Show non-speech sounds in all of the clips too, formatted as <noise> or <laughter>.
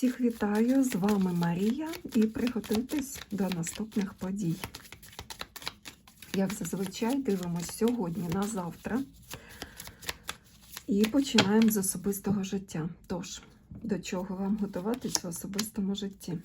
Всіх вітаю! З вами Марія і приготуйтесь до наступних подій. Як зазвичай дивимося сьогодні на завтра і починаємо з особистого життя. Тож, до чого вам готуватись в особистому житті?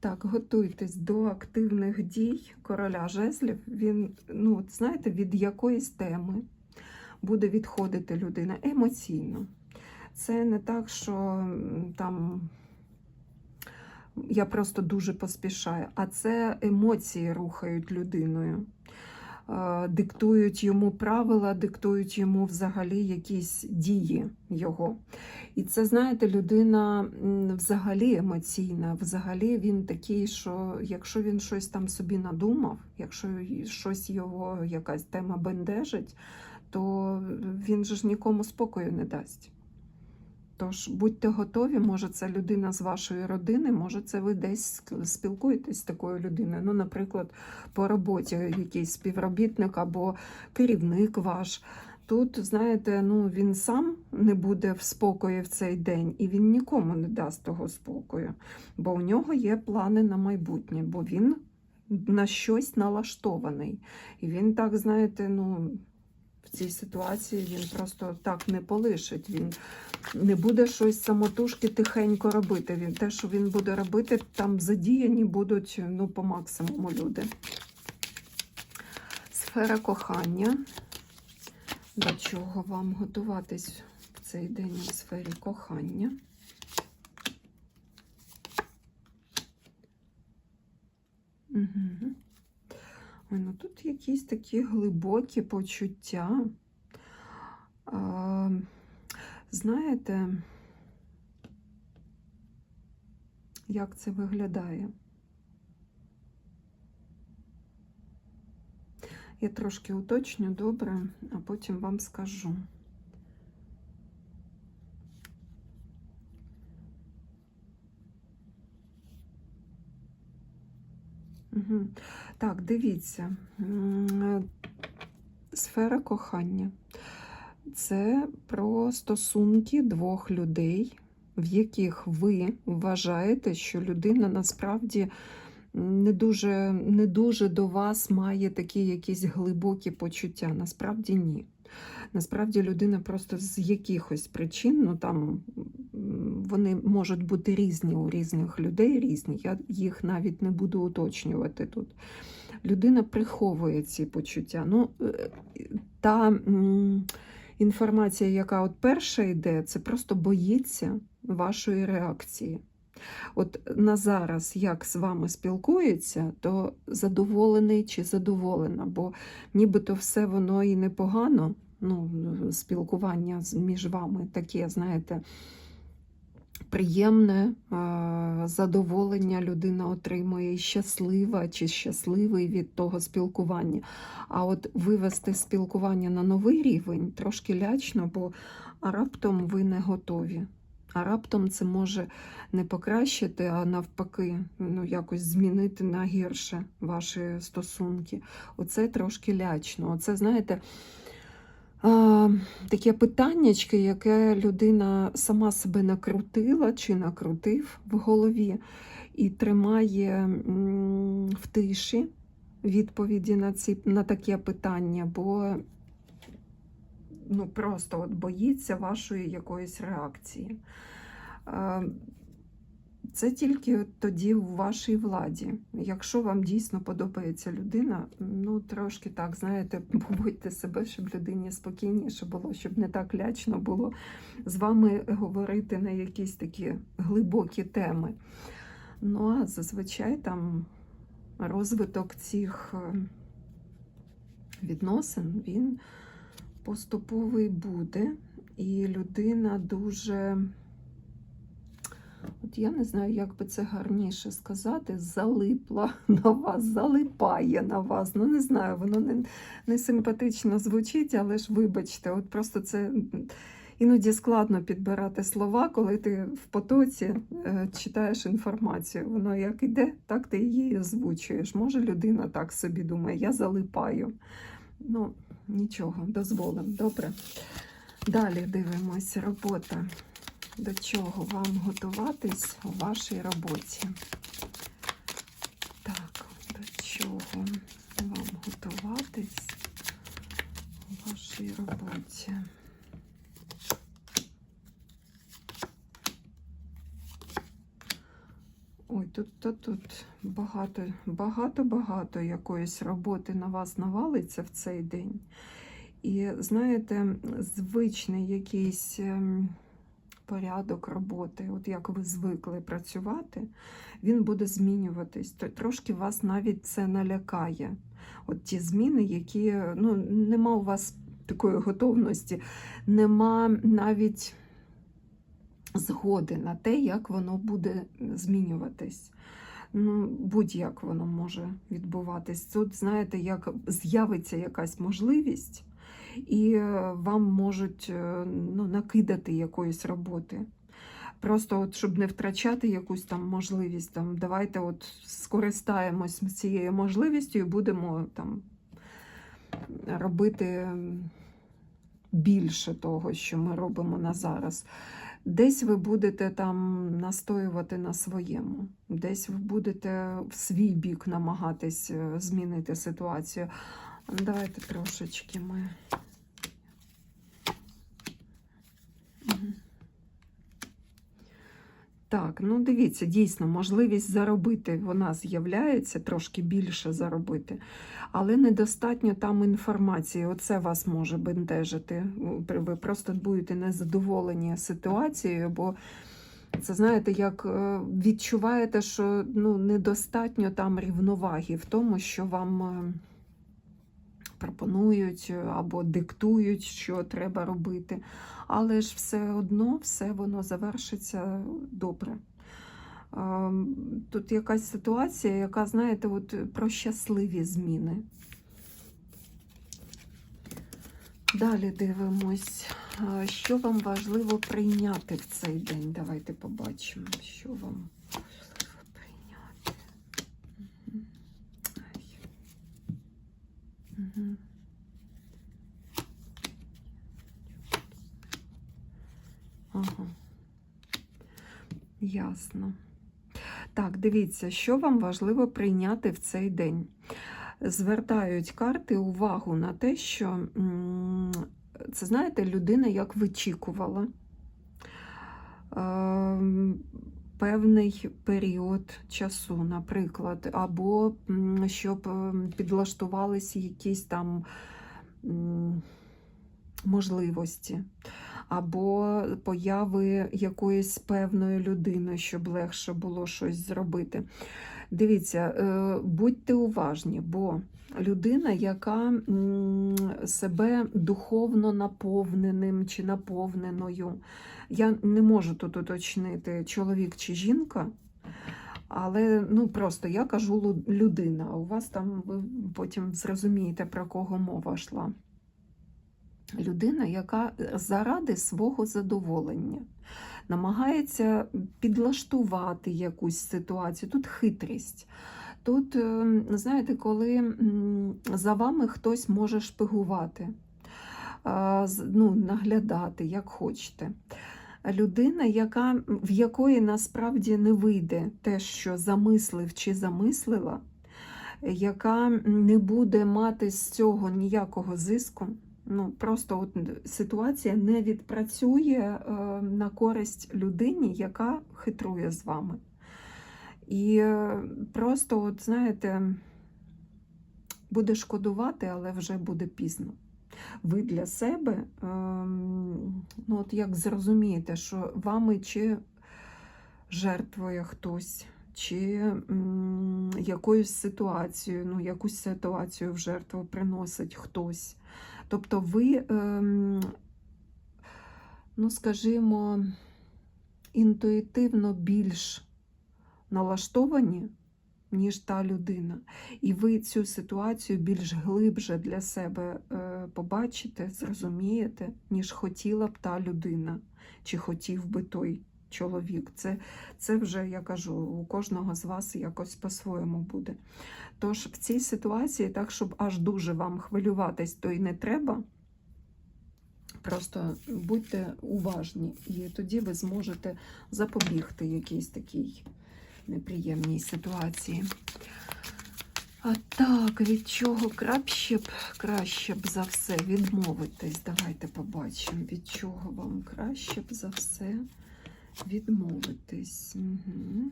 Так, готуйтесь до активних дій короля жезлів. Він, ну, знаєте, від якоїсь теми буде відходити людина емоційно. Це не так, що там я просто дуже поспішаю, а це емоції рухають людиною, Е, диктують йому правила, диктують йому взагалі якісь дії його. І це, знаєте, людина взагалі емоційна, взагалі він такий, що якщо він щось там собі надумав, якщо щось його якась тема бентежить, то він же ж нікому спокою не дасть. Тож будьте готові, може, це людина з вашої родини, може, це ви десь спілкуєтесь з такою людиною. Ну, наприклад, по роботі якийсь співробітник або керівник ваш. Тут, знаєте, ну він сам не буде в спокої в цей день, і він нікому не дасть того спокою, бо у нього є плани на майбутнє, бо він на щось налаштований. І він так, знаєте, ну. В цій ситуації він просто так не полишить. Він не буде щось самотужки тихенько робити. Він те, що він буде робити, там задіяні будуть ну, по максимуму люди. Сфера кохання. До чого вам готуватись в цей день у сфері кохання? Угу. Ой, ну тут якісь такі глибокі почуття. А, знаєте, як це виглядає? Я трошки уточню добре, а потім вам скажу. Так, дивіться. Е, Сфера кохання. Це про стосунки двох людей, в яких ви вважаєте, що людина насправді не дуже, не дуже до вас має такі якісь глибокі почуття. Насправді ні. Насправді людина просто з якихось причин, ну там вони можуть бути різні у різних людей, різні. Я їх навіть не буду уточнювати тут. Людина приховує ці почуття. Ну, е, та інформація, яка от перша йде, це просто боїться вашої реакції. От на зараз, як з вами спілкується, то задоволений чи задоволена, бо нібито все воно і непогано, ну, спілкування між вами таке, знаєте, приємне задоволення людина отримує, щаслива чи щасливий від того спілкування. А от вивести спілкування на новий рівень трошки лячно, бо раптом ви не готові. А раптом це може не покращити, а навпаки, ну якось змінити на гірше ваші стосунки. Оце трошки лячно. Оце, знаєте, таке питаннячко, яке людина сама себе накрутила чи накрутив в голові і тримає в тиші відповіді на, ці, на таке питання, бо ну, просто от боїться вашої якоїсь реакції. Це тільки тоді в вашій владі. Якщо вам дійсно подобається людина, ну трошки так, знаєте, <laughs> побудьте себе, щоб людині спокійніше було, щоб не так лячно було з вами говорити на якісь такі глибокі теми. Ну а зазвичай там розвиток цих е, відносин, він поступовий буде, і людина дуже. От я не знаю, як би це гарніше сказати, залипла <laughs> на вас, залипає на вас. Ну, не знаю, воно не, не симпатично звучить, але ж вибачте, от просто це іноді складно підбирати слова, коли ти в потоці е, читаєш інформацію. Воно як іде, так ти її озвучуєш. Може, людина так собі думає, я залипаю. Ну, нічого, дозволимо, добре. Далі дивимось робота. До чого вам готуватись у вашій роботі? Так, до чого вам готуватись у вашій роботі? Ой, тут, тут, тут багато, багато, багато якоїсь роботи на вас навалиться в цей день. І знаєте, звичний якийсь ем, порядок роботи, от як ви звикли працювати, він буде змінюватись. Трошки вас навіть це налякає. От ті зміни, які ну, нема у вас такої готовності, нема навіть згоди на те, як воно буде змінюватись. Ну, будь-як воно може відбуватись. Тут, знаєте, як з'явиться якась можливість, і е, вам можуть е, ну, накидати якоїсь роботи. Просто, от, щоб не втрачати якусь там можливість, там, давайте от скористаємось цією можливістю і будемо там робити більше того, що ми робимо на зараз. Десь ви будете там настоювати на своєму, десь ви будете в свій бік намагатись е, змінити ситуацію. Давайте трошечки ми. Так, ну дивіться, дійсно, можливість заробити вона з'являється, трошки більше заробити, але недостатньо там інформації. Оце вас може бентежити. Ви просто будете незадоволені ситуацією, бо це знаєте, як е, відчуваєте, що ну, недостатньо там рівноваги в тому, що вам е, пропонують е, або диктують, що треба робити. Але ж все одно все воно завершиться добре. Ем, Тут якась ситуація, яка, знаєте, от про щасливі зміни. Далі дивимось, що вам важливо прийняти в цей день. Давайте побачимо, що вам важливо прийняти. Мгм. Ай. Ага. Ясно. Так, дивіться, що вам важливо прийняти в цей день. Звертають карти увагу на те, що це, знаєте, людина як вичікувала ем, певний період часу, наприклад, або щоб ем, підлаштувалися якісь там можливості або появи якоїсь певної людини, щоб легше було щось зробити. Дивіться, е, будьте уважні, бо людина, яка себе духовно наповненим чи наповненою, я не можу тут уточнити, чоловік чи жінка. Але ну просто я кажу людина, а у вас там ви потім зрозумієте, про кого мова йшла людина, яка заради свого задоволення намагається підлаштувати якусь ситуацію. Тут хитрість. Тут, е, знаєте, коли за вами хтось може шпигувати, ну, наглядати, як хочете. Людина, яка, в якої насправді не вийде те, що замислив чи замислила, яка не буде мати з цього ніякого зиску. Ну, просто от ситуація не відпрацює е, на користь людині, яка хитрує з вами. І е, просто, от, знаєте, буде шкодувати, але вже буде пізно. Ви для себе, ем, ну, от як зрозумієте, що вами чи жертвує хтось, чи якоюсь ситуацією, ну, якусь ситуацію в жертву приносить хтось. Тобто ви, ем, ну, скажімо, інтуїтивно більш налаштовані, ніж та людина. І ви цю ситуацію більш глибше для себе е, побачите, зрозумієте, ніж хотіла б та людина, чи хотів би той чоловік. Це, це вже, я кажу, у кожного з вас якось по-своєму буде. Тож в цій ситуації, так, щоб аж дуже вам хвилюватись, то й не треба. Просто будьте уважні, і тоді ви зможете запобігти якійсь такій неприємній ситуації. А так, від чого краще б, краще б за все відмовитись? Давайте побачимо, від чого вам краще б за все відмовитись. Угу.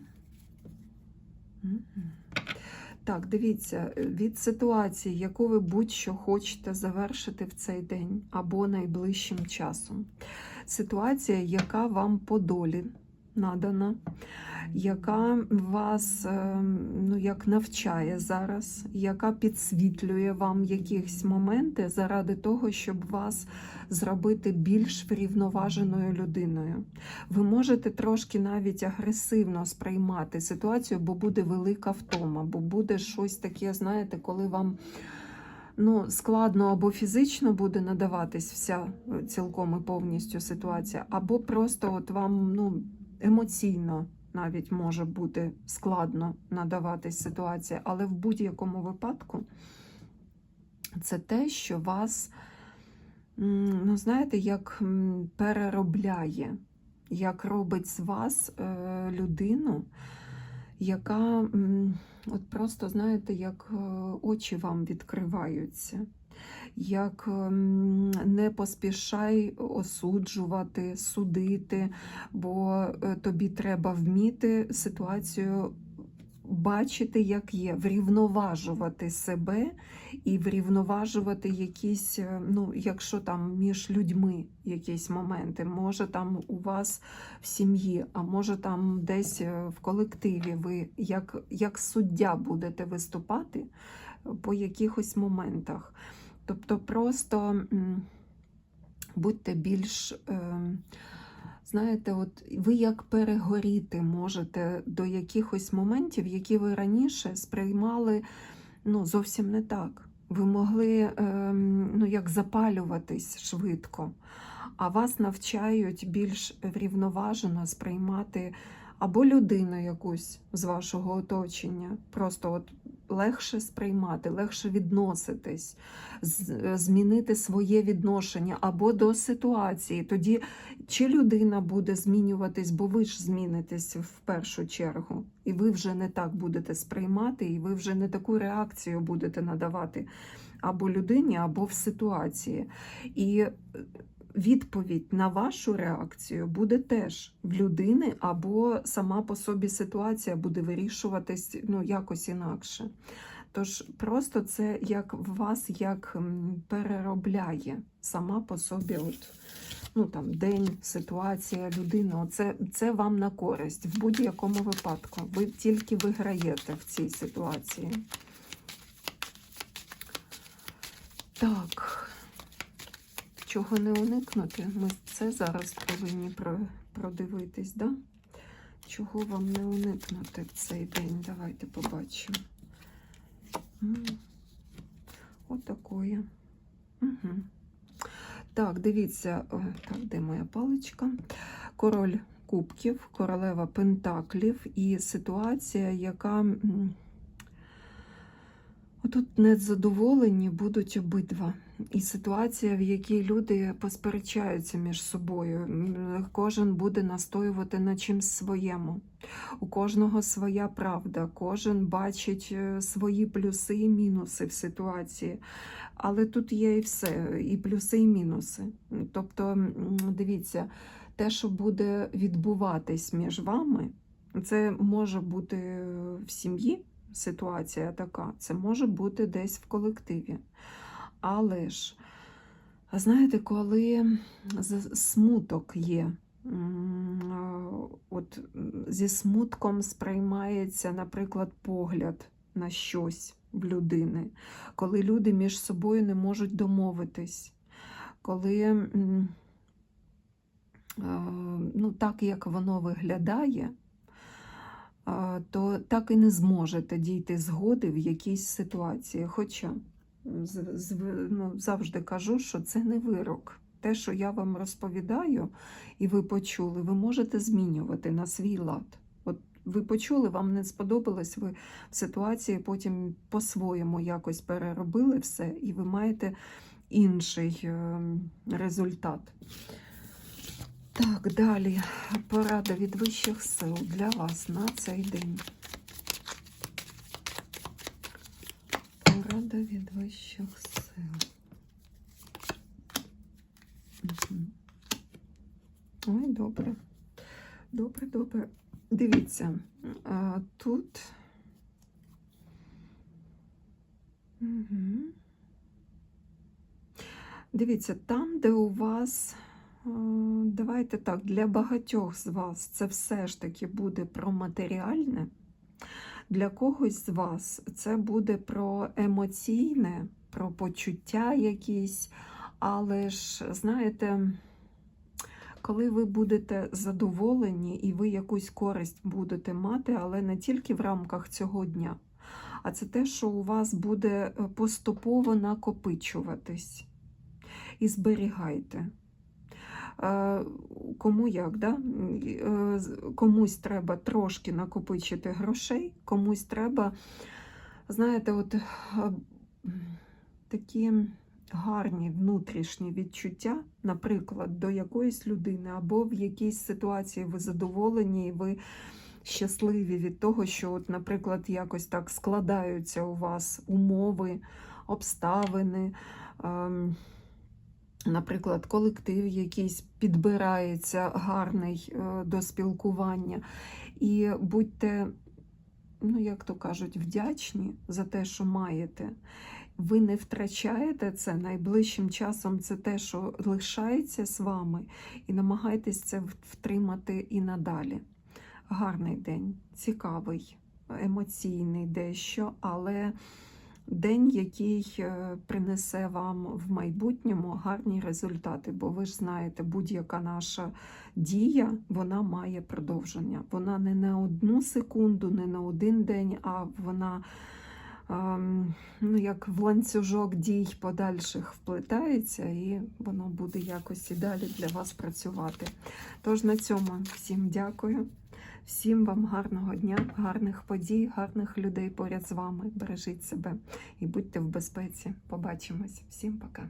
Угу. Так, дивіться, від ситуації, яку ви будь-що хочете завершити в цей день або найближчим часом. Ситуація, яка вам по долі надана, яка вас е, ну, як навчає зараз, яка підсвітлює вам якісь моменти заради того, щоб вас зробити більш врівноваженою людиною. Ви можете трошки навіть агресивно сприймати ситуацію, бо буде велика втома, бо буде щось таке, знаєте, коли вам. Ну, складно або фізично буде надаватись вся е, цілком і повністю ситуація, або просто от вам ну, емоційно навіть може бути складно надаватись ситуація, але в будь-якому випадку це те, що вас, ну, знаєте, як переробляє, як робить з вас е, людину, яка от просто, знаєте, як е, очі вам відкриваються. Як ем, не поспішай осуджувати, судити, бо е, тобі треба вміти ситуацію бачити, як є, врівноважувати себе і врівноважувати якісь, е, ну, якщо там між людьми якісь моменти, може там у вас в сім'ї, а може там десь е, в колективі ви як, як суддя будете виступати по якихось моментах. Тобто просто будьте більш, е, знаєте, от ви як перегоріти можете до якихось моментів, які ви раніше сприймали ну, зовсім не так. Ви могли е, ну, як запалюватись швидко, а вас навчають більш врівноважено сприймати або людину якусь з вашого оточення. Просто от легше сприймати, легше відноситись, змінити своє відношення або до ситуації. Тоді чи людина буде змінюватись, бо ви ж змінитесь в першу чергу, і ви вже не так будете сприймати, і ви вже не таку реакцію будете надавати або людині, або в ситуації. І відповідь на вашу реакцію буде теж в людини, або сама по собі ситуація буде вирішуватись ну, якось інакше. Тож просто це як вас як переробляє сама по собі, от, ну, там, день, ситуація, людина. Оце, це вам на користь в будь-якому випадку. Ви тільки виграєте в цій ситуації. Так. Чого не уникнути? Ми це зараз повинні продивитись, да? Чого вам не уникнути в цей день? Давайте побачимо. Отакої. Угу. Так, дивіться, о, так, де моя паличка? Король кубків, королева пентаклів і ситуація, яка. Тут незадоволені будуть обидва. І ситуація, в якій люди посперечаються між собою. Кожен буде настоювати на чимсь своєму. У кожного своя правда, кожен бачить е, свої плюси і мінуси в ситуації. Але тут є і все, і плюси, і мінуси. Тобто, дивіться, те, що буде відбуватись між вами, це може бути в сім'ї ситуація така, це може бути десь в колективі. Але ж, знаєте, коли смуток є, от зі смутком сприймається, наприклад, погляд на щось в людини, коли люди між собою не можуть домовитись, коли ну, так, як воно виглядає, то так і не зможете дійти згоди в якійсь ситуації. Хоча ну, завжди кажу, що це не вирок. Те, що я вам розповідаю, і ви почули, ви можете змінювати на свій лад. От ви почули, вам не сподобалось, ви в ситуації потім по-своєму якось переробили все, і ви маєте інший е, результат. Так, далі порада від вищих сил для вас на цей день. Порада від вищих сил. Мгм. Ой, добре. Добре, добре. Дивіться, а, тут. Угу. Дивіться, там, де у вас, давайте так, для багатьох з вас це все ж таки буде про матеріальне. Для когось з вас це буде про емоційне, про почуття якісь, але ж, знаєте, коли ви будете задоволені і ви якусь користь будете мати, але не тільки в рамках цього дня, а це те, що у вас буде е, поступово накопичуватись. І зберігайте. Кому як, да? Е, комусь треба трошки накопичити грошей, комусь треба, знаєте, от е, такі гарні внутрішні відчуття, наприклад, до якоїсь людини, або в якійсь ситуації ви задоволені, і ви щасливі від того, що, от, наприклад, якось так складаються у вас умови, обставини. ем, Наприклад, колектив якийсь підбирається гарний е, до спілкування. І будьте, ну як то кажуть, вдячні за те, що маєте. Ви не втрачаєте це найближчим часом. Це те, що лишається з вами, і намагайтесь це втримати і надалі. Гарний день, цікавий, емоційний дещо, але день, який е, принесе вам в майбутньому гарні результати. Бо ви ж знаєте, будь-яка наша дія вона має продовження. Вона не на одну секунду, не на один день, а вона. ем, Ну, як в ланцюжок дій подальших вплетається, і воно буде якось і далі для вас працювати. Тож на цьому всім дякую. Всім вам гарного дня, гарних подій, гарних людей поряд з вами. Бережіть себе і будьте в безпеці. Побачимось. Всім пока.